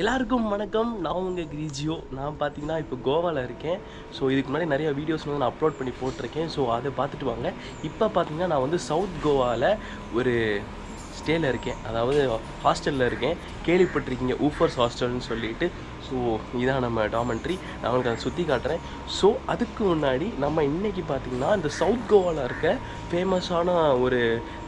எல்லாருக்கும் வணக்கம். நான் உங்கள் கிரிஜியோ. நான் பார்த்தீங்கன்னா இப்போ கோவாவில் இருக்கேன். ஸோ இதுக்கு முன்னாடி நிறைய வீடியோஸ் வந்து நான் அப்லோட் பண்ணி போட்டிருக்கேன். ஸோ அதை பார்த்துட்டு வாங்க. இப்போ பார்த்தீங்கன்னா நான் வந்து சவுத் கோவாவில் ஒரு ஸ்டேயில் இருக்கேன். அதாவது ஹாஸ்டலில் இருக்கேன். கேள்விப்பட்டிருக்கீங்க. ஊஃபர்ஸ் ஹாஸ்டல்னு சொல்லிட்டு. ஸோ இதான் நம்ம டாமெண்ட்ரி நான் உங்களுக்கு அதை சுற்றி காட்டுறேன். ஸோ அதுக்கு முன்னாடி நம்ம இன்றைக்கி பார்த்தீங்கன்னா இந்த சவுத் கோவாவில் இருக்க ஃபேமஸான ஒரு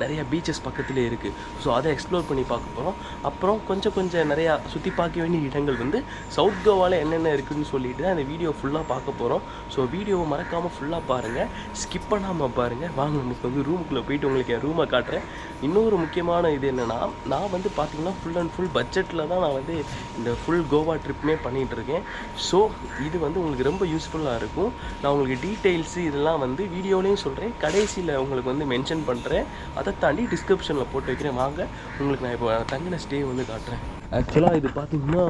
நிறைய பீச்சஸ் பக்கத்துலேயே இருக்குது ஸோ அதை எக்ஸ்ப்ளோர் பண்ணி பார்க்க போகிறோம் அப்புறம் கொஞ்சம் கொஞ்சம் நிறையா சுற்றி பார்க்க வேண்டிய இடங்கள் வந்து சவுத் கோவாவில் என்னென்ன இருக்குதுன்னு சொல்லிட்டு தான் இந்த வீடியோ ஃபுல்லாக பார்க்க போகிறோம் ஸோ வீடியோவை மறக்காமல் ஃபுல்லாக பாருங்கள் ஸ்கிப் பண்ணாமல் பாருங்கள் வாங்க நமக்கு வந்து ரூமுக்குள்ளே போயிட்டு உங்களுக்கு என் ரூமை காட்டுறேன். இன்னொரு முக்கியமான இது என்னென்னா நான் வந்து பார்த்தீங்கன்னா ஃபுல் அண்ட் ஃபுல் பட்ஜெட்டில் தான் நான் வந்து இந்த ஃபுல் கோவா ட்ரிப்புமே பண்ணிகிட்டு இருக்கேன் ஸோ இது வந்து உங்களுக்கு ரொம்ப யூஸ்ஃபுல்லாக இருக்கும். நான் உங்களுக்கு டீட்டெயில்ஸு இதெல்லாம் வந்து வீடியோலையும் சொல்கிறேன் கடைசியில் உங்களுக்கு வந்து மென்ஷன் பண்ணுறேன் அதை தாண்டி டிஸ்கிரிப்ஷனில் போட்டு வைக்கிறேன். வாங்க உங்களுக்கு நான் இப்போ தங்கின ஸ்டே வந்து காட்டுறேன். ஆக்சுவலாக இது பார்த்திங்கன்னா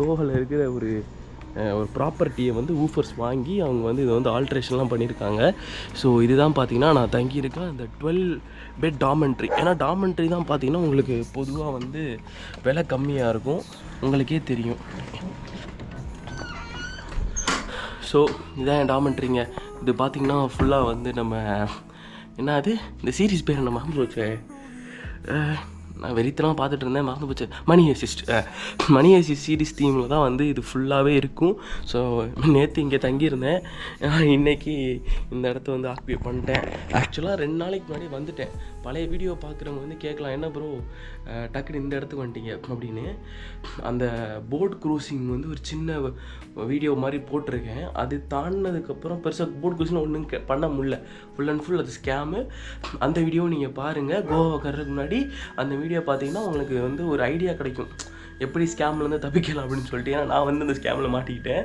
கோவாவில் இருக்கிற ஒரு ஒரு ப்ராப்பர்ட்டியை வந்து ஊஃபர்ஸ் வாங்கி அவங்க வந்து இதை வந்து ஆல்ட்ரேஷன்லாம் பண்ணியிருக்காங்க. ஸோ இதுதான் பார்த்தீங்கன்னா நான் தங்கியிருக்கேன் இந்த டுவெல் பெட் டாமெண்ட்ரி ஏன்னா டாமெண்ட்ரி தான் பார்த்தீங்கன்னா உங்களுக்கு பொதுவாக வந்து விலை கம்மியாக இருக்கும். உங்களுக்கே தெரியும். ஸோ இதான் என் டாமெண்ட்ரிங்க இது பார்த்திங்கன்னா ஃபுல்லாக வந்து நம்ம என்ன அது இந்த சீரீஸ் பேர் என்ன மறந்து நான் வெறித்தலாம் பார்த்துட்டு இருந்தேன் மறந்து போச்சு. Money assist money assist series தீமில் தான் வந்து இது ஃபுல்லாகவே இருக்கும். ஸோ நேற்று இங்கே தங்கியிருந்தேன். இன்றைக்கி இன்னைக்கு இந்த இடத்த வந்து ஆக்குபை பண்ணிட்டேன். ஆக்சுவலாக ரெண்டு நாளைக்கு முன்னாடி வந்துட்டேன். பழைய வீடியோ பார்க்குறவங்க வந்து கேட்கலாம் என்ன ப்ரோ டக்குன்னு இந்த இடத்துக்கு வந்துட்டீங்க அப்படின்னு. அந்த போட் க்ரூசிங் வந்து ஒரு சின்ன வீடியோ மாதிரி போட்டிருக்கேன். அது தாண்டினதுக்கப்புறம் பெருசாக போட் க்ரூசிங் ஒன்றும் பண்ண முடியல. ஃபுல் அண்ட் ஃபுல் அது ஸ்கேமு அந்த வீடியோ நீங்கள் பாருங்கள் கோவா கர்றதுக்கு முன்னாடி அந்த வீடியோ பார்த்தீங்கன்னா உங்களுக்கு வந்து ஒரு ஐடியா கிடைக்கும். எப்படி ஸ்கேம்லேருந்து தப்பிக்கலாம் அப்படின்னு சொல்லிட்டு. ஏன்னா நான் வந்து இந்த ஸ்கேமில் மாட்டிக்கிட்டேன்.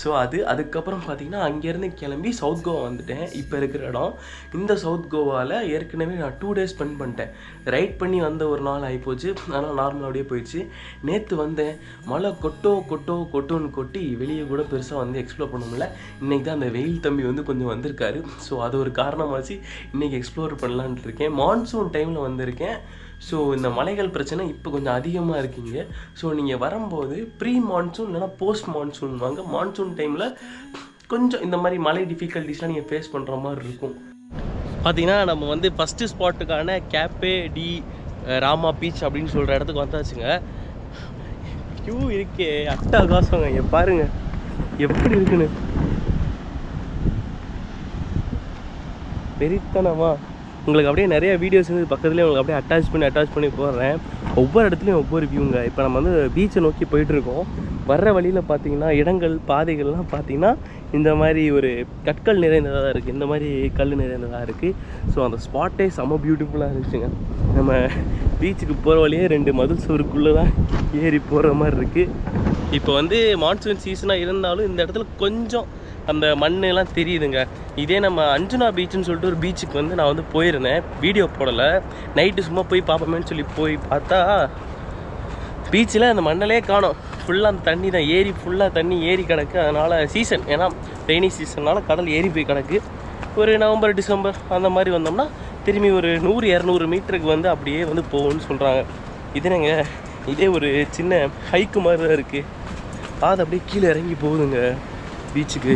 ஸோ அது அதுக்கப்புறம் பார்த்தீங்கன்னா அங்கேருந்து கிளம்பி சவுத் கோவா வந்துட்டேன். இப்போ இருக்கிற இடம். இந்த சவுத் கோவாவில் ஏற்கனவே நான் டூ டேஸ் ஸ்பெண்ட் பண்ணிட்டேன். ரைட் பண்ணி வந்த ஒரு நாள் ஆகிப்போச்சு ஆனால் நார்மலாக அப்படியே போயிடுச்சு. நேற்று வந்தேன். மழை கொட்டோ கொட்டோ கொட்டோன்னு கொட்டி வெளியே கூட பெருசாக வந்து எக்ஸ்ப்ளோர் பண்ண முடியல. இன்றைக்கி தான் அந்த வெயில் தம்பி வந்து கொஞ்சம் வந்திருக்காரு. ஸோ அது ஒரு காரணமாச்சு. இன்றைக்கி எக்ஸ்ப்ளோர் பண்ணலான்ட்டு இருக்கேன். மான்சூன் டைமில் வந்திருக்கேன். ஸோ இந்த மலைகள் பிரச்சனை இப்போ கொஞ்சம் அதிகமாக இருக்கீங்க. ஸோ நீங்கள் வரும்போது ப்ரீ மான்சூன் இல்லைனா போஸ்ட் மான்சூன் வாங்க மான்சூன் டைமில் கொஞ்சம் இந்த மாதிரி மலை டிஃபிகல்ட்டிஸ்லாம் நீங்கள் ஃபேஸ் பண்ணுற மாதிரி இருக்கும். பார்த்தீங்கன்னா நம்ம வந்து ஃபஸ்ட்டு ஸ்பாட்டுக்கான கேப்பே டி ராமா பீச் அப்படின்னு சொல்கிற இடத்துக்கு வந்தாச்சுங்க. க்யூ இருக்கே அட்டகாசங்க. இங்க பாருங்க. எப்படி இருக்குன்னு. வெறித்தனமா. உங்களுக்கு அப்படியே நிறைய வீடியோஸ் வந்து பக்கத்துலேயே உங்களுக்கு அப்படியே அட்டாச் பண்ணி அட்டாச் பண்ணி போடுறேன். ஒவ்வொரு இடத்துலையும் ஒவ்வொரு வியூங்க இப்போ நம்ம வந்து பீச்சை நோக்கி போயிட்டுருக்கோம் வர்ற வழியில் பார்த்தீங்கன்னா இடங்கள் பாதைகள்லாம் பார்த்தீங்கன்னா இந்த மாதிரி ஒரு கற்கள் நிறைந்ததாக தான் இருக்குது இந்த மாதிரி கல் நிறைந்ததாக இருக்குது ஸோ அந்த ஸ்பாட்டே செம்ம பியூட்டிஃபுல்லாக இருந்துச்சுங்க. நம்ம பீச்சுக்கு போகிற வழியே ரெண்டு மதில் சுவருக்குள்ளே தான் ஏறி போகிற மாதிரி இருக்குது இப்போ வந்து மான்சூன் சீசனாக இருந்தாலும் இந்த இடத்துல கொஞ்சம் அந்த மண்ணெல்லாம் தெரியுதுங்க. இதே நம்ம அஞ்சுனா பீச்சுன்னு சொல்லிட்டு ஒரு பீச்சுக்கு வந்து நான் வந்து போயிருந்தேன். வீடியோ போடலை. நைட்டு சும்மா போய் பார்ப்போமேன்னு சொல்லி போய் பார்த்தா பீச்சில் அந்த மண்ணலே காணும். ஃபுல்லாக அந்த தண்ணி தான். ஏரி ஃபுல்லாக தண்ணி ஏறி கிடக்கு அதனால் சீசன் ஏன்னா ரெய்னி சீசன்னால் கடல் ஏறி போய் கிடக்கு. ஒரு நவம்பர் டிசம்பர் அந்த மாதிரி வந்தோம்னா திரும்பி ஒரு நூறு இரநூறு மீட்டருக்கு வந்து அப்படியே வந்து போகும்னு சொல்கிறாங்க இதுனங்க இதே ஒரு சின்ன ஹைக்கு மாதிரி தான் இருக்குது பாதை அப்படியே கீழே இறங்கி போகுதுங்க. பீச்சுக்கு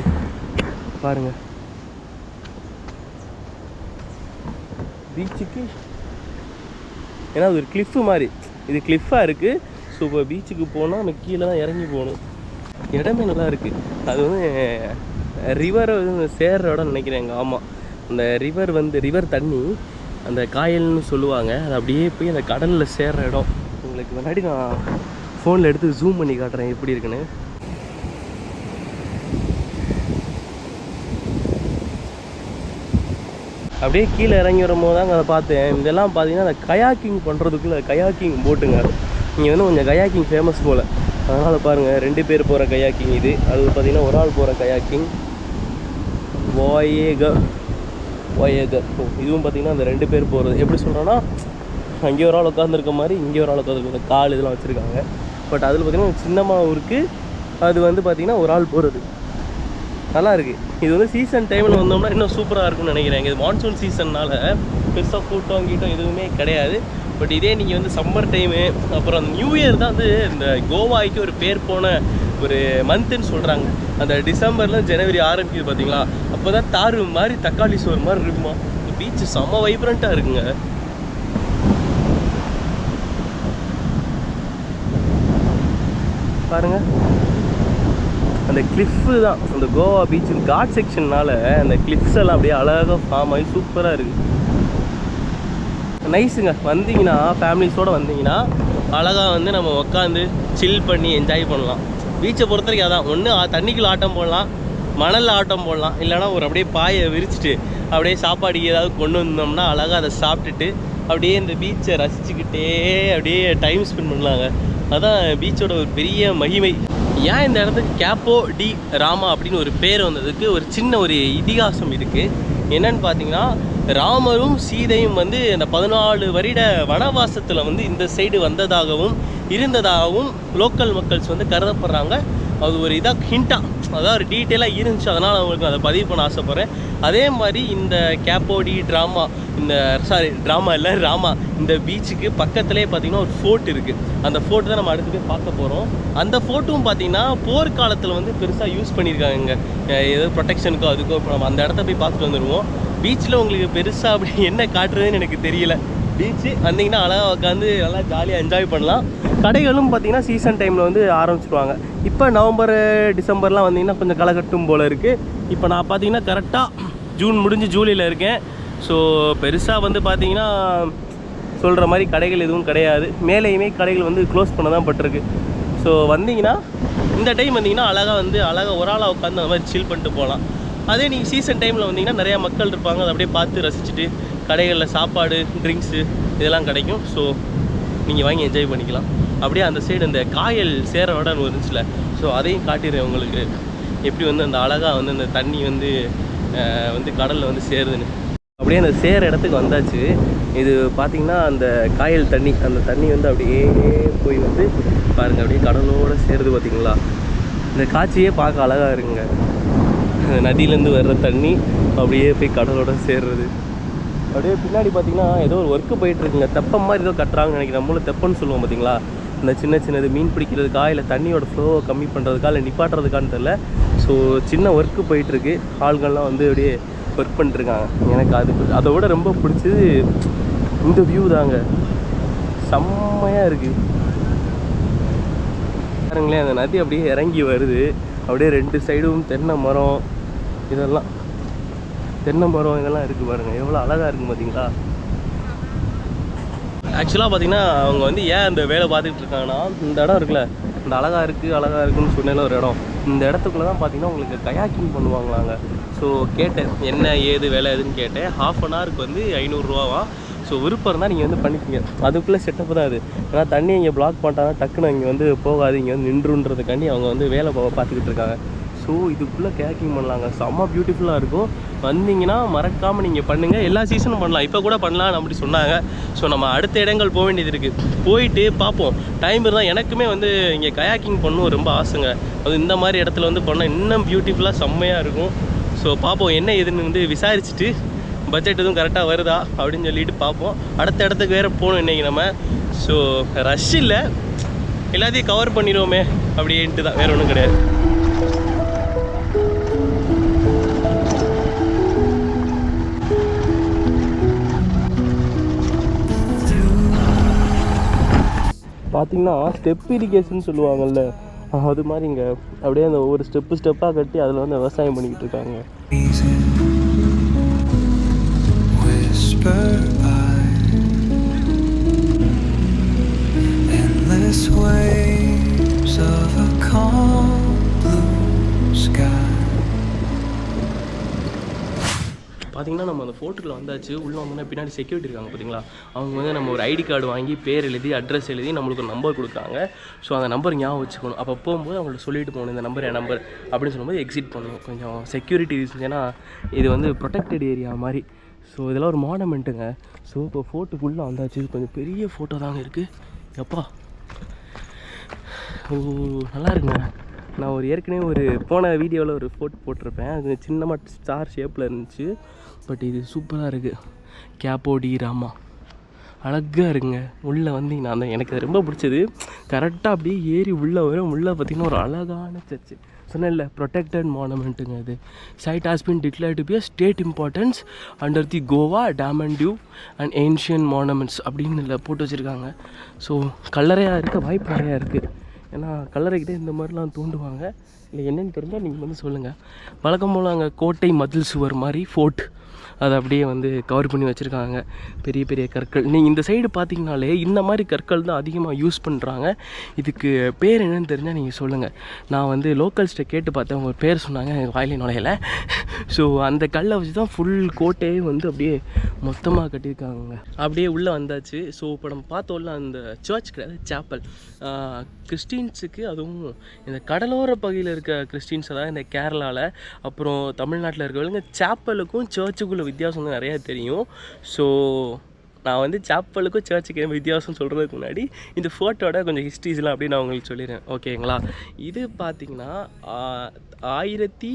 பாருங்க. பீச்சுக்கு? ஏன்னா அது ஒரு கிளிஃப்பு மாதிரி. இது கிளிஃபாக இருக்குது ஸோ இப்போ பீச்சுக்கு போனால் நம்ம கீழே தான் இறங்கி போகணும். இடமே நல்லா இருக்குது அது வந்து ரிவரை வந்து சேர்ற இடம் நினைக்கிறேன் எங்கள் ஆமாம் அந்த ரிவர் வந்து ரிவர் தண்ணி அந்த காயல்னு சொல்லுவாங்க. அது அப்படியே போய் அந்த கடலில் சேர்ற இடம். உங்களுக்கு முன்னாடி நான் ஃபோனில் எடுத்து ஜூம் பண்ணி காட்டுறேன் எப்படி இருக்குன்னு. அப்படியே கீழே இறங்கி வரும்போது தாங்க அதை பார்த்தேன். இதெல்லாம் பார்த்தீங்கன்னா அந்த கயாக்கிங் பண்ணுறதுக்குள்ள கயாக்கிங் போட்டுங்க. இங்கே வந்து கொஞ்சம் கயாக்கிங் ஃபேமஸ் போல். அதனால் பாருங்கள் ரெண்டு பேர் போகிற கயாக்கிங் இது. அது பார்த்தீங்கன்னா ஒரு ஆள் போகிற கயாக்கிங். வாயேகர் வாயேகர் ஓ இதுவும் பார்த்தீங்கன்னா அந்த ரெண்டு பேர் போகிறது எப்படி சொல்கிறோன்னா அங்கே ஒரு ஆள் உட்காந்துருக்க மாதிரி இங்கே ஒரு ஆள் உட்காந்துருக்க கால் இதெல்லாம் வச்சுருக்காங்க. பட் அதில் பார்த்திங்கன்னா சின்னமாகவும் இருக்குது அது வந்து பார்த்திங்கன்னா ஒரு ஆள் போகிறது நல்லா இருக்கு இது வந்து சீசன் டைமில் வந்தோம்னா இன்னும் சூப்பராக இருக்கும்னு நினைக்கிறேன். இது மான்சூன் சீசன்னால் பெருசாக கூட்டம் கீட்டம் எதுவுமே கிடையாது. பட் இதே நீங்கள் வந்து சம்மர் டைமு அப்புறம் நியூ இயர் தான் வந்து இந்த கோவாய்க்கு ஒரு பேர் போன ஒரு மந்த்துன்னு சொல்கிறாங்க அந்த டிசம்பரில் ஜனவரி ஆரம்பிக்குது பார்த்தீங்களா அப்போ தான் தாறு மாதிரி தக்காளி சோறு மாதிரி இருக்குமா? இந்த பீச்சு செம்ம வைப்ரண்ட்டாக இருக்குங்க. பாருங்க. அந்த கிளிஃப்பு தான். அந்த கோவா பீச்சின் காட் செக்ஷன்னால் அந்த கிளிஃப்ஸ் எல்லாம் அப்படியே அழகாக ஃபார்ம் ஆகி சூப்பராக இருக்குது நைஸுங்க வந்தீங்கன்னா ஃபேமிலிஸோடு வந்தீங்கன்னா அழகாக வந்து நம்ம உட்காந்து சில் பண்ணி என்ஜாய் பண்ணலாம். பீச்சை பொறுத்த வரைக்கும் அதான். ஒன்று தண்ணிக்குள்ள ஆட்டம் போடலாம். மணலில் ஆட்டம் போடலாம். இல்லைனா ஒரு அப்படியே பாயை விரிச்சிட்டு அப்படியே சாப்பாடு ஏதாவது கொண்டு வந்தோம்னா அழகாக அதை சாப்பிட்டுட்டு அப்படியே இந்த பீச்சை ரசிச்சுக்கிட்டே அப்படியே டைம் ஸ்பெண்ட் பண்ணலாங்க. அதான் பீச்சோட ஒரு பெரிய மகிமை. ஏன் இந்த இடத்துக்கு கேப்போ டி ராமா அப்படின்னு ஒரு பேர் வந்ததுக்கு ஒரு சின்ன ஒரு இதிகாசம் இருக்குது என்னன்னு பார்த்தீங்கன்னா ராமரும் சீதையும் வந்து அந்த பதினாலு வருட வனவாசத்தில் வந்து இந்த சைடு வந்ததாகவும் இருந்ததாகவும் லோக்கல் மக்கள்ஸ் வந்து கருதப்படுறாங்க. அது ஒரு இதாக ஹிண்ட்டாக அதாவது ஒரு டீட்டெயிலாக இருந்துச்சு. அதனால் அவங்களுக்கு அதை பதிவு பண்ண ஆசைப்பட்றேன். அதே மாதிரி இந்த கேப்போடி ட்ராமா இந்த சாரி ட்ராமா இல்லை ராமா இந்த பீச்சுக்கு பக்கத்துலேயே பார்த்தீங்கன்னா ஒரு ஃபோர்ட் இருக்குது அந்த ஃபோர்ட் தான் நம்ம அடுத்து போய் பார்க்க போகிறோம் அந்த ஃபோர்ட்டும் பார்த்தீங்கன்னா போர்க்காலத்தில் வந்து பெருசாக யூஸ் பண்ணியிருக்காங்க இங்கே ஏதோ ப்ரொடெக்ஷனுக்கோ அதுக்கோ இப்போ நம்ம அந்த இடத்த போய் பார்த்துட்டு வந்துடுவோம் பீச்சில் உங்களுக்கு பெருசாக அப்படி என்ன காட்டுறதுன்னு எனக்கு தெரியல. பீச்சு வந்தீங்கன்னா அழகாக உட்காந்து நல்லா ஜாலியாக என்ஜாய் பண்ணலாம். கடைகளும் பார்த்தீங்கன்னா சீசன் டைமில் வந்து ஆரம்பிச்சிருவாங்க. இப்போ நவம்பர் டிசம்பர்லாம் வந்தீங்கன்னா கொஞ்சம் களைகட்டும் போல் இருக்குது இப்போ நான் பார்த்தீங்கன்னா கரெக்டாக ஜூன் முடிஞ்சு ஜூலையில் இருக்கேன். ஸோ பெருசாக வந்து பார்த்தீங்கன்னா சொல்கிற மாதிரி கடைகள் எதுவும் கிடையாது. மேலேயுமே கடைகள் வந்து க்ளோஸ் பண்ண தான் பட்டிருக்கு. ஸோ வந்தீங்கன்னா இந்த டைம் வந்தீங்கன்னா அழகாக வந்து அழகாக ஒரு ஆளாக உட்காந்து அந்த மாதிரி சில் பண்ணிட்டு போகலாம். அதே நீங்கள் சீசன் டைமில் வந்தீங்கன்னா நிறையா மக்கள் இருப்பாங்க. அதை அப்படியே பார்த்து ரசிச்சுட்டு கடைகளில் சாப்பாடு ட்ரிங்க்ஸு இதெல்லாம் கிடைக்கும். ஸோ நீங்கள் வாங்கி என்ஜாய் பண்ணிக்கலாம். அப்படியே அந்த சைடு அந்த காயல் சேர இடம் இருந்துச்சுல ஸோ அதையும் காட்டிடுறேன் உங்களுக்கு. எப்படி வந்து அந்த அழகாக வந்து அந்த தண்ணி வந்து வந்து கடலில் வந்து சேருதுன்னு. அப்படியே அந்த சேர இடத்துக்கு வந்தாச்சு. இது பார்த்திங்கன்னா அந்த காயல் தண்ணி அந்த தண்ணி வந்து அப்படியே போய் வந்து பாருங்கள் அப்படியே கடலோடு சேருது பார்த்தீங்களா இந்த காட்சியே பார்க்க அழகாக இருக்குங்க. அந்த நதியிலேருந்து வர்ற தண்ணி அப்படியே போய் கடலோடு சேர்றது. அப்படியே பின்னாடி பார்த்தீங்கன்னா ஏதோ ஒரு ஒர்க்கு போயிட்டு இருக்குங்க தெப்பம் மாதிரி ஏதோ கட்டுறாங்கன்னு நினைக்கிறேன். நம்மளும் தெப்பம்னு சொல்லுவோம் பார்த்தீங்களா? இந்த சின்ன சின்னது மீன் பிடிக்கிறதுக்கா இல்லை தண்ணியோட ஃப்ளோவை கம்மி பண்ணுறதுக்கா இல்லை நிப்பாட்டுறதுக்கான்னு தெரில ஸோ சின்ன ஒர்க்கு போயிட்டுருக்கு. ஆள்கள்லாம் வந்து அப்படியே ஒர்க் பண்ணிட்டுருக்காங்க. எனக்கு அது அதை விட ரொம்ப பிடிச்சது இந்த வியூ தாங்க. செம்மையாக இருக்குது பாருங்களேன் அந்த நதி அப்படியே இறங்கி வருது. அப்படியே ரெண்டு சைடும் தென்னை மரம் இதெல்லாம். தென்னை இதெல்லாம் இருக்குது பாருங்கள் எவ்வளோ அழகாக இருக்குது பார்த்தீங்களா ஆக்சுவலாக பார்த்தீங்கன்னா அவங்க வந்து ஏன் அந்த வேலை பார்த்துக்கிட்டு இருக்காங்கன்னா இந்த இடம் இருக்குல்ல இந்த அழகாக இருக்குது அழகாக இருக்குன்னு சொன்னேன்ல ஒரு இடம். இந்த இடத்துக்குள்ள தான் பார்த்தீங்கன்னா உங்களுக்கு கயாக்கிங் பண்ணுவாங்களாங்க. ஸோ கேட்டேன் என்ன ஏது வேலை எதுன்னு கேட்டேன். ஹாஃப் அன் ஹவருக்கு வந்து ஐநூறுரூவாவா ஸோ விருப்பம் இருந்தால் நீங்கள் வந்து பண்ணிக்கங்க. அதுக்குள்ளே செட்டப் தான் அது. ஏன்னா தண்ணி இங்கே பிளாக் பண்ணிட்டாங்கன்னா டக்குன்னு இங்கே வந்து போகாது. இங்கே வந்து நின்றுன்றதுக்காண்டி அவங்க வந்து வேலை பார்த்துக்கிட்டு இருக்காங்க. ஸோ இதுக்குள்ளே கேக்கிங் பண்ணலாங்க. செம்ம பியூட்டிஃபுல்லாக இருக்கும். வந்தீங்கன்னா மறக்காமல் நீங்கள் பண்ணுங்கள் எல்லா சீசனும் பண்ணலாம். இப்போ கூட பண்ணலாம்னு அப்படி சொன்னாங்க. ஸோ நம்ம அடுத்த இடங்கள் போக வேண்டியது இருக்குது போயிட்டு பார்ப்போம். டைம் இருந்தால் எனக்குமே வந்து இங்கே கயாக்கிங் பண்ணணும் ரொம்ப ஆசைங்க. அது இந்த மாதிரி இடத்துல வந்து பண்ணால் இன்னும் பியூட்டிஃபுல்லாக செம்மையாக இருக்கும். ஸோ பார்ப்போம். என்ன ஏதுன்னு வந்து விசாரிச்சுட்டு பட்ஜெட் எதுவும் கரெக்டாக வருதா அப்படின்னு சொல்லிட்டு பார்ப்போம். அடுத்த இடத்துக்கு வேறு போகணும் இன்றைக்கி நம்ம. ஸோ ரஷ் இல்லை. எல்லாத்தையும் கவர் பண்ணிடுவோமே அப்படின்ட்டு தான் வேறு ஒன்றும் கிடையாது. பார்த்தீங்கன்னா ஸ்டெப் இரிகேஷன் சொல்லுவாங்கல்ல. அது மாதிரி இங்கே அப்படியே அந்த ஒவ்வொரு ஸ்டெப்பு ஸ்டெப்பாக கட்டி அதில் வந்து விவசாயம் பண்ணிக்கிட்டு இருக்காங்க. பார்த்தீங்கன்னா நம்ம அந்த ஃபோட்டோவில் வந்தாச்சு. உள்ளே வந்தோன்னா பின்னாடி செக்யூரிட்டி இருக்காங்க பார்த்தீங்களா? அவங்க வந்து நம்ம ஒரு ஐடி கார்டு வாங்கி பேர் எழுதி அட்ரஸ் எழுதி நம்மளுக்கு ஒரு நம்பர் கொடுக்குறாங்க. ஸோ அந்த நம்பர் ஞாபகம் வச்சுக்கணும். அப்போ போகும்போது அவங்கள்ட்ட சொல்லிட்டு போகணும் இந்த நம்பர் என் நம்பர் அப்படின்னு சொல்லும்போது எக்ஸிட் பண்ணணும். கொஞ்சம் செக்யூரிட்டி ரீசன்ஸ் ஏன்னா இது வந்து ப்ரொடெக்டட் ஏரியா மாதிரி. ஸோ இதெல்லாம் ஒரு மானமெண்ட்டுங்க ஸோ இப்போ ஃபோட்டோக்குள்ளே வந்தாச்சு. கொஞ்சம் பெரிய ஃபோட்டோ தாங்க இருக்குது எப்பா? ஓ நல்லா இருக்குங்க. நான் ஒரு ஏற்கனவே ஒரு போன வீடியோவில் ஒரு ஃபோட்டோ போட்டிருப்பேன். அது சின்னமாக ஸ்டார் ஷேப்பில் இருந்துச்சு. பட் இது சூப்பராக இருக்குது கேப்போடி ராமா. அழகாக இருக்குங்க. உள்ளே வந்தீங்கன்னா அந்த எனக்கு அது ரொம்ப பிடிச்சது. கரெக்டாக அப்படியே ஏறி உள்ளே வரும். உள்ளே பார்த்தீங்கன்னா ஒரு அழகான சர்ச்சு சொன்னேன்ல ப்ரொடெக்டட் மானுமெண்ட்டுங்க இது site has been declare to be state importance under the Goa Daman and Diu and ancient monuments அப்படின்னு இல்லை போட்டு வச்சுருக்காங்க. ஸோ கல்லறையாக இருக்க வாய்ப்பு நிறையா இருக்குது ஏன்னா கல்லறைக்கிட்டே இந்த மாதிரிலாம் தூண்டுவாங்க. இல்லை என்னென்னு தெரிஞ்சால் நீங்கள் வந்து சொல்லுங்கள் வழக்கம் போல் அங்கே கோட்டை மதில் சுவர் மாதிரி ஃபோர்ட் அதை அப்படியே வந்து கவர் பண்ணி வச்சுருக்காங்க. பெரிய பெரிய கற்கள். நீங்கள் இந்த சைடு பார்த்தீங்கனாலே இந்த மாதிரி கற்கள் தான் அதிகமாக யூஸ் பண்ணுறாங்க இதுக்கு பேர் என்னென்னு தெரிஞ்சால் நீங்கள் சொல்லுங்கள் நான் வந்து லோக்கல்ஸ்ட்டை கேட்டு பார்த்தேன். அவங்க பேர் சொன்னாங்க. எனக்கு வாயிலே நுழையலை. ஸோ அந்த கல்லை வச்சு தான் ஃபுல் கோட்டையே வந்து அப்படியே மொத்தமாக கட்டியிருக்காங்க அப்படியே உள்ளே வந்தாச்சு. ஸோ இப்போ நம்ம பார்த்தோம்ல அந்த சர்ச் கிடையாது சாப்பல் கிறிஸ்டின்ஸுக்கு அதுவும் இந்த கடலோர பகுதியில் இருக்க கிறிஸ்டின்ஸ் அதாவது இந்த கேரளாவில் அப்புறம் தமிழ்நாட்டில் இருக்கிறவங்க சாப்பலுக்கும் சர்ச்சுக்குள்ளே வித்தியாசம் வந்து நிறையா தெரியும். ஸோ நான் வந்து சாப்பலுக்கும் சர்ச்சுக்கு வித்தியாசம் சொல்கிறதுக்கு முன்னாடி இந்த ஃபோட்டோட கொஞ்சம் ஹிஸ்ட்ரிஸ்லாம் அப்படி நான் உங்களுக்கு சொல்லிடுறேன். ஓகேங்களா இது பார்த்திங்கன்னா ஆயிரத்தி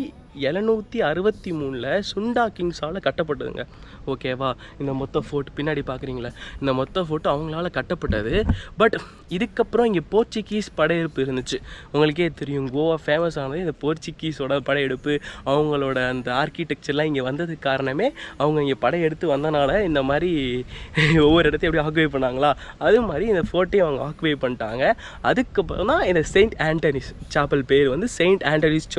எழுநூற்றி அறுபத்தி மூணில் சுண்டா கிங்ஸால் கட்டப்பட்டதுங்க. ஓகேவா? இந்த மொத்த ஃபோர்ட் பின்னாடி பார்க்குறீங்களா இந்த மொத்த ஃபோர்ட் அவங்களால கட்டப்பட்டது. பட் இதுக்கப்புறம் இங்கே போர்ச்சுகீஸ் படையெடுப்பு இருந்துச்சு. உங்களுக்கே தெரியும் கோவா ஃபேமஸ் ஆனது இந்த போர்ச்சுகீஸோட படையெடுப்பு. அவங்களோட அந்த ஆர்கிடெக்சர்லாம் இங்கே வந்ததுக்கு காரணமே அவங்க இங்கே படையெடுத்து வந்தனால இந்த மாதிரி ஒவ்வொரு இடத்தையும் எப்படி ஆக்குபை பண்ணாங்களா? அது மாதிரி இந்த ஃபோர்ட்டையும் அவங்க ஆக்குபை பண்ணிட்டாங்க. அதுக்கப்புறம் தான் இந்த செயின்ட் ஆண்டனிஸ் சாப்பல் பேர் வந்து செயின்ட் ஆண்டனிஸ்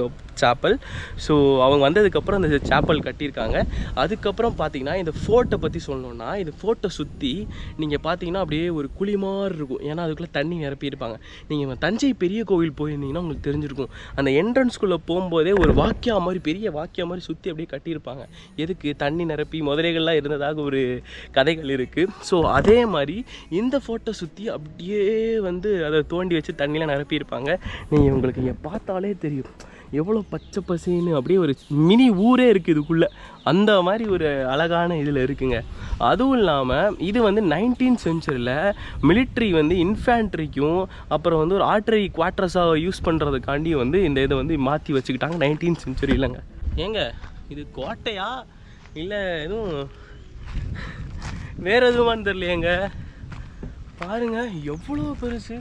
சாப்பல் ஸோ அவங்க வந்ததுக்கப்புறம் இந்த சாப்பல் கட்டியிருக்காங்க. அதுக்கப்புறம் பார்த்தீங்கன்னா இந்த ஃபோர்ட்டை பற்றி சொல்லணுன்னா இந்த ஃபோர்ட்டை சுற்றி நீங்கள் பார்த்தீங்கன்னா அப்படியே ஒரு குழி மாதிரி இருக்கும். ஏன்னா அதுக்குள்ளே தண்ணி நிரப்பியிருப்பாங்க நீங்கள் தஞ்சை பெரிய கோவில் போயிருந்தீங்கன்னா உங்களுக்கு தெரிஞ்சிருக்கும். அந்த என்ட்ரன்ஸ்குள்ளே போகும்போதே ஒரு வாக்கியா மாதிரி பெரிய வாக்கியா மாதிரி சுற்றி அப்படியே கட்டியிருப்பாங்க. எதுக்கு? தண்ணி நிரப்பி முதலைகள்லாம் இருந்ததாக ஒரு கதைகள் இருக்குது ஸோ அதே மாதிரி இந்த ஃபோட்டோ சுற்றி அப்படியே வந்து அதை தோண்டி வச்சு தண்ணியில் நிரப்பியிருப்பாங்க. நீங்கள் உங்களுக்கு இங்கே பார்த்தாலே தெரியும். எவ்வளோ பச்சை பசேன்னு அப்படியே ஒரு மினி ஊரே இருக்குது இதுக்குள்ளே. அந்த மாதிரி ஒரு அழகான இதில் இருக்குங்க. அதுவும் இல்லாமல் இது வந்து நைன்டீன் செஞ்சுரியில் மிலிட்ரி வந்து இன்ஃபேண்ட்ரிக்கும் அப்புறம் வந்து ஒரு ஆர்டரி குவார்ட்டர்ஸாக யூஸ் பண்ணுறதுக்காண்டி வந்து இந்த இதை வந்து மாற்றி வச்சுக்கிட்டாங்க நைன்டீன் செஞ்சுரியிலங்க ஏங்க இது கோட்டையா? இல்லை எதுவும் வேறு எதுவுமான்னு தெரியலையேங்க. பாருங்க எவ்வளோ பெருசு.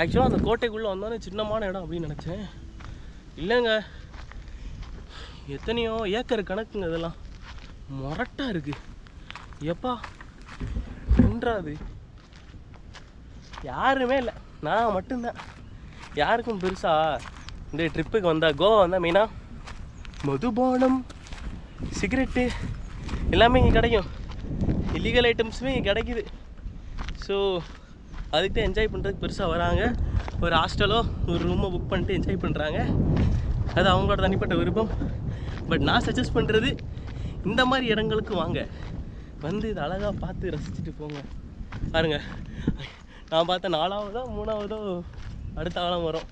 ஆக்சுவலாக அந்த கோட்டைக்குள்ளே வந்தோன்னே சின்னமான இடம் அப்படின்னு நினச்சேன். இல்லைங்க. எத்தனையோ ஏக்கர் கணக்குங்க இதெல்லாம். மொரட்டாக இருக்கு. எப்பா? என்றாது யாருமே இல்லை. நான் மட்டும்தான். யாருக்கும் பெருசா? இந்த ட்ரிப்புக்கு வந்தால் கோவா வந்தால் மெயினாக மதுபானம் சிகரெட்டு எல்லாமே இங்கே கிடைக்கும். இல்லீகல் ஐட்டம்ஸுமே இங்கே கிடைக்குது. ஸோ அதுக்கு தான் என்ஜாய் பண்ணுறதுக்கு பெருசாக வராங்க. ஒரு ஹாஸ்டலோ ஒரு ரூமை புக் பண்ணிட்டு என்ஜாய் பண்ணுறாங்க அது அவங்களோட தனிப்பட்ட விருப்பம். பட் நான் சஜஸ்ட் பண்ணுறது இந்த மாதிரி இடங்களுக்கு வாங்க. வந்து இதை அழகாக பார்த்து ரசிச்சுட்டு போங்க. பாருங்க. நான் பார்த்த நாலாவதோ மூணாவதோ அடுத்த ஆழம் வரும்.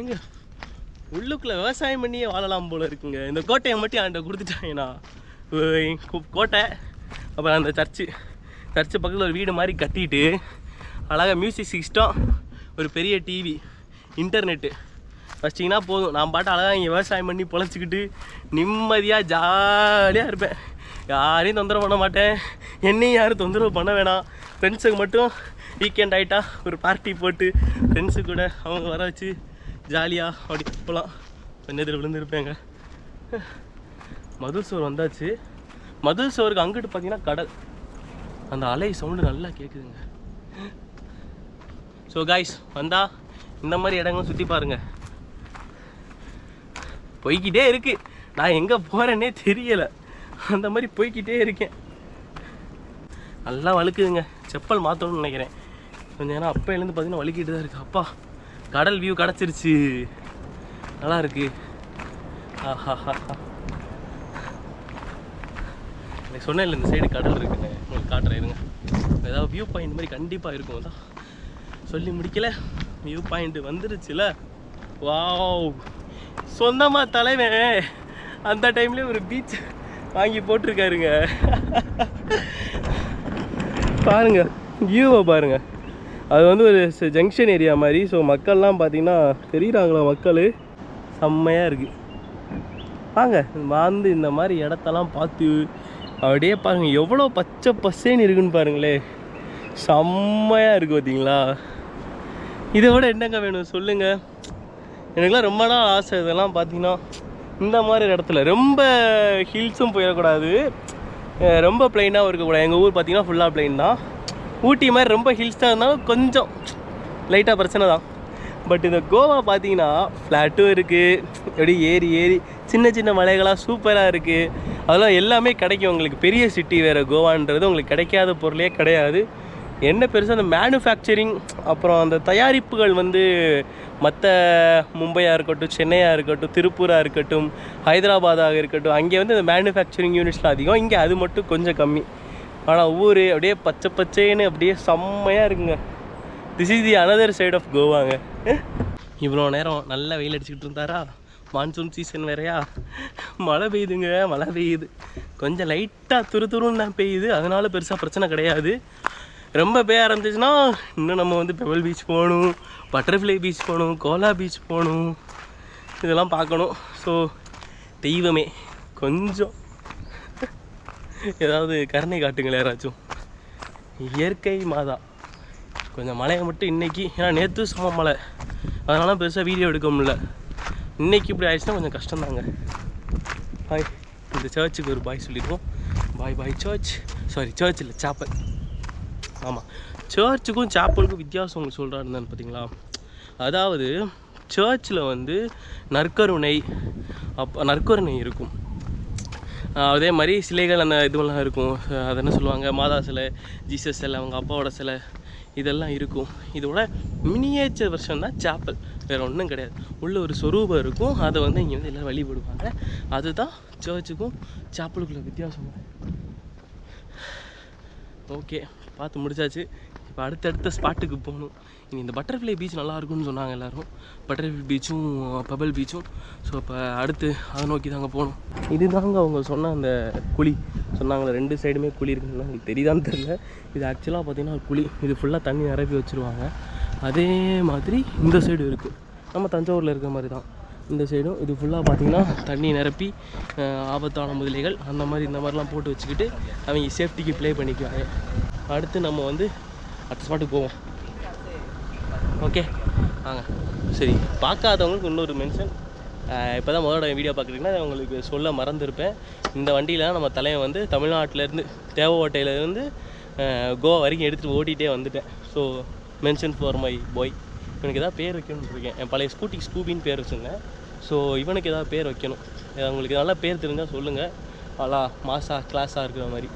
எங்க? உள்ளுக்குள்ளே விவசாயம் பண்ணியே வாழலாம் போல இருக்குங்க. இந்த கோட்டையை மட்டும் ஆண்ட கொடுத்துட்டாங்கண்ணா கோட்டை அப்புறம் அந்த சர்ச்சு. சர்ச்சு பக்கத்தில் ஒரு வீடு மாதிரி கட்டிட்டு அழகாக மியூசிக் சிஸ்டம் ஒரு பெரிய டிவி இன்டர்நெட்டு வச்சிங்கன்னா போதும். நான் பாட்டு அழகாக இங்கே விவசாயம் பண்ணி பொழைச்சிக்கிட்டு நிம்மதியாக ஜாலியாக இருப்பேன். யாரையும் தொந்தரவு பண்ண மாட்டேன். என்னையும் யாரும் தொந்தரவு பண்ண வேணாம். ஃப்ரெண்ட்ஸுக்கு மட்டும் வீக்கெண்ட் ஆகிட்டா ஒரு பார்ட்டி போட்டு ஃப்ரெண்ட்ஸு கூட அவங்க வர வச்சு ஜாலியாக அப்படி போகலாம் பெண்ணதில் விழுந்துருப்பேங்க. மதுள் சோர் வந்தாச்சு. மதுள் சோருக்கு அங்கிட்டு பார்த்தீங்கன்னா கடல். அந்த அலை சவுண்டு நல்லா கேட்குதுங்க ஸோ காய்ஸ் வந்தால் இந்த மாதிரி இடங்களும் சுற்றி பாருங்கள் போய்க்கிட்டே இருக்கு. நான் எங்கே போகிறேன்னே தெரியலை. அந்த மாதிரி போய்கிட்டே இருக்கேன். நல்லா வழுக்குதுங்க. செப்பல் மாற்றணும்னு நினைக்கிறேன். கொஞ்சம் ஏன்னா அப்பையிலேருந்து பார்த்தீங்கன்னா வலிக்கிட்டு தான் இருக்கு. அப்பா கடல் வியூ கிடச்சிருச்சு. நல்லா இருக்கு. ஆஹாஹா. எனக்கு சொன்னேன் இந்த சைடு கடல் இருக்குன்னு. உங்களுக்கு காட்டுறேன் இருங்க. ஏதாவது வியூ பாயிண்ட் மாதிரி கண்டிப்பாக இருக்கும். தான் சொல்லி முடிக்கல. View point வந்துருச்சுல. வாவ் சொந்தமாக தலைவன். அந்த டைம்லேயே ஒரு பீச் வாங்கி போட்டிருக்காருங்க. பாருங்க வியூவை பாருங்க. அது வந்து ஒரு ஜங்ஷன் ஏரியா மாதிரி. ஸோ மக்கள்லாம் பார்த்தீங்கன்னா தெரியுறாங்களா மக்கள்? செம்மையாக இருக்குது வாங்க வந்து இந்த மாதிரி இடத்தெல்லாம் பார்த்து அப்படியே பாருங்கள் எவ்வளோ பச்சை பசேன்னு இருக்குன்னு பாருங்களே. செம்மையாக இருக்குது பார்த்தீங்களா இதை விட என்னங்க வேணும்? சொல்லுங்கள் எனக்குலாம் ரொம்ப நாள் ஆசை. இதெல்லாம் பார்த்தீங்கன்னா இந்த மாதிரி இடத்துல. ரொம்ப ஹில்ஸும் போயிடக்கூடாது. ரொம்ப பிளெயினாகவும் இருக்கக்கூடாது. எங்கள் ஊர் பார்த்தீங்கன்னா ஃபுல்லாக பிளெயின் தான். ஊட்டி மாதிரி ரொம்ப ஹில்ஸாக இருந்தாலும் கொஞ்சம் லைட்டாக பிரச்சனை தான். பட் இந்த கோவா பார்த்தீங்கன்னா ஃப்ளாட்டும் இருக்குது எப்படி ஏறி ஏறி சின்ன சின்ன மலைகளாக சூப்பராக இருக்குது அதெல்லாம் எல்லாமே கிடைக்கும். உங்களுக்கு பெரிய சிட்டி வேறு கோவான்றது உங்களுக்கு கிடைக்காத பொருளே கிடையாது. என்ன பெருசாக அந்த மேனுஃபேக்சரிங் அப்புறம் அந்த தயாரிப்புகள் வந்து மற்ற மும்பையாக இருக்கட்டும் சென்னையாக இருக்கட்டும் திருப்பூராக இருக்கட்டும் ஹைதராபாதாக இருக்கட்டும் அங்கே வந்து இந்த மேனுஃபேக்சரிங் யூனிட்ஸ்லாம் அதிகம். இங்கே அது மட்டும் கொஞ்சம் கம்மி. ஆனால் ஊர் அப்படியே பச்சை பச்சைன்னு அப்படியே செம்மையாக இருக்குங்க. This is the another side of கோவாங்க. இவ்வளோ நேரம் நல்ல வெயில் அடிச்சுக்கிட்டு இருந்தாரா? மான்சூன் சீசன் வேறையா? மழை பெய்யுதுங்க மழை பெய்யுது. கொஞ்சம் லைட்டாக துரு துருன்னு தான் பெய்யுது. அதனால பெருசாக பிரச்சனை கிடையாது. ரொம்ப பெய்ய ஆரம்பிச்சிச்சுன்னா இன்னும் நம்ம வந்து பெவல் பீச் போகணும் பட்டர்ஃப்ளை பீச் போகணும் கோலா பீச் போகணும் இதெல்லாம் பார்க்கணும். ஸோ தெய்வமே கொஞ்சம். ஏதாவது கருணை காட்டுங்களேன் யாராச்சும். இயற்கை மாதா. கொஞ்சம் மழையை மட்டும் இன்றைக்கி ஏன்னா நேற்று சம மழை. அதனால பெருசாக வீடியோ எடுக்க முடியல. இன்றைக்கி இப்படி ஆயிடுச்சுன்னா கொஞ்சம் கஷ்டம்தாங்க. பாய் இந்த சர்ச்சுக்கு ஒரு பாய் சொல்லியிருக்கோம் bye bye church sorry church இல்லை சாப்பல் ஆமாம் சர்ச்சுக்கும் சாப்பலுக்கும் வித்தியாசம் உங்களுக்கு சொல்கிறாருந்தான்னு பார்த்தீங்களா அதாவது சர்ச்சில் வந்து நற்கருணை அப் நற்கருணை இருக்கும். அதே மாதிரி சிலைகள் அந்த இதுவெல்லாம் இருக்கும். அதை அது என்ன சொல்லுவாங்க? மாதா சிலை ஜீசஸ் சிலை அவங்க அப்பாவோட சிலை இதெல்லாம் இருக்கும். இதோட மினியேச்சர் வருஷன் தான் சாப்பல் வேறு ஒன்றும் கிடையாது. உள்ள ஒரு சொரூபம் இருக்கும். அதை வந்து இங்கே வந்து எல்லோரும் வழிபடுவாங்க. அதுதான் சர்ச்சுக்கும் சாப்பலுக்குள்ள வித்தியாசம். ஓகே பார்த்து முடிச்சாச்சு. இப்போ அடுத்தடுத்த ஸ்பாட்டுக்கு போகணும். இனி இந்த பட்டர்ஃப்ளை பீச் நல்லா இருக்கும்னு சொன்னாங்க எல்லோரும். பட்டர்ஃப்ளை பீச்சும் பபல் பீச்சும் ஸோ இப்போ அடுத்து அதை நோக்கி தாங்க போகணும். இதுதாங்க அவங்க சொன்ன அந்த குழி. சொன்னாங்களே ரெண்டு சைடுமே குழி இருக்குன்னு. உங்களுக்கு தெரியுதான்னு தெரில இது ஆக்சுவலாக பார்த்தீங்கன்னா குழி. இது ஃபுல்லாக தண்ணி நிரப்பி வச்சுருவாங்க. அதே மாதிரி இந்த சைடு இருக்குது நம்ம தஞ்சாவூரில் இருக்கிற மாதிரி தான். இந்த சைடும். இது ஃபுல்லாக பார்த்திங்கன்னா தண்ணி நிரப்பி ஆபத்தான முதலைகள் அந்த மாதிரி இந்த மாதிரிலாம் போட்டு வச்சுக்கிட்டு அவங்க சேஃப்டிக்கு ப்ளே பண்ணிக்குவாங்க. அடுத்து நம்ம வந்து அடுத்த ஸ்பாட்டுக்கு போவோம். ஓகே வாங்க. சரி பார்க்காதவங்களுக்கு இன்னொரு மென்ஷன் இப்போ தான் முதலோட வீடியோ பார்க்குறீங்கன்னா உங்களுக்கு சொல்ல மறந்துருப்பேன். இந்த வண்டியில் நம்ம தலைவன் வந்து தமிழ்நாட்டிலேருந்து தேவக்கோட்டையிலேருந்து கோவா வரைக்கும் எடுத்துகிட்டு ஓட்டிகிட்டே வந்துட்டேன். So mention for my boy எனக்கு ஏதாவது பேர் வைக்கணும்னு இருக்கேன். என் பழைய ஸ்கூட்டி ஸ்கூபின்னு பேர் வச்சுருந்தேன். ஸோ இவனுக்கு ஏதாவது பேர் வைக்கணும். ஏதாவது உங்களுக்கு நல்லா பேர் தெரிஞ்சால் சொல்லுங்கள் நல்லா மாசா கிளாஸாக இருக்கிற மாதிரி.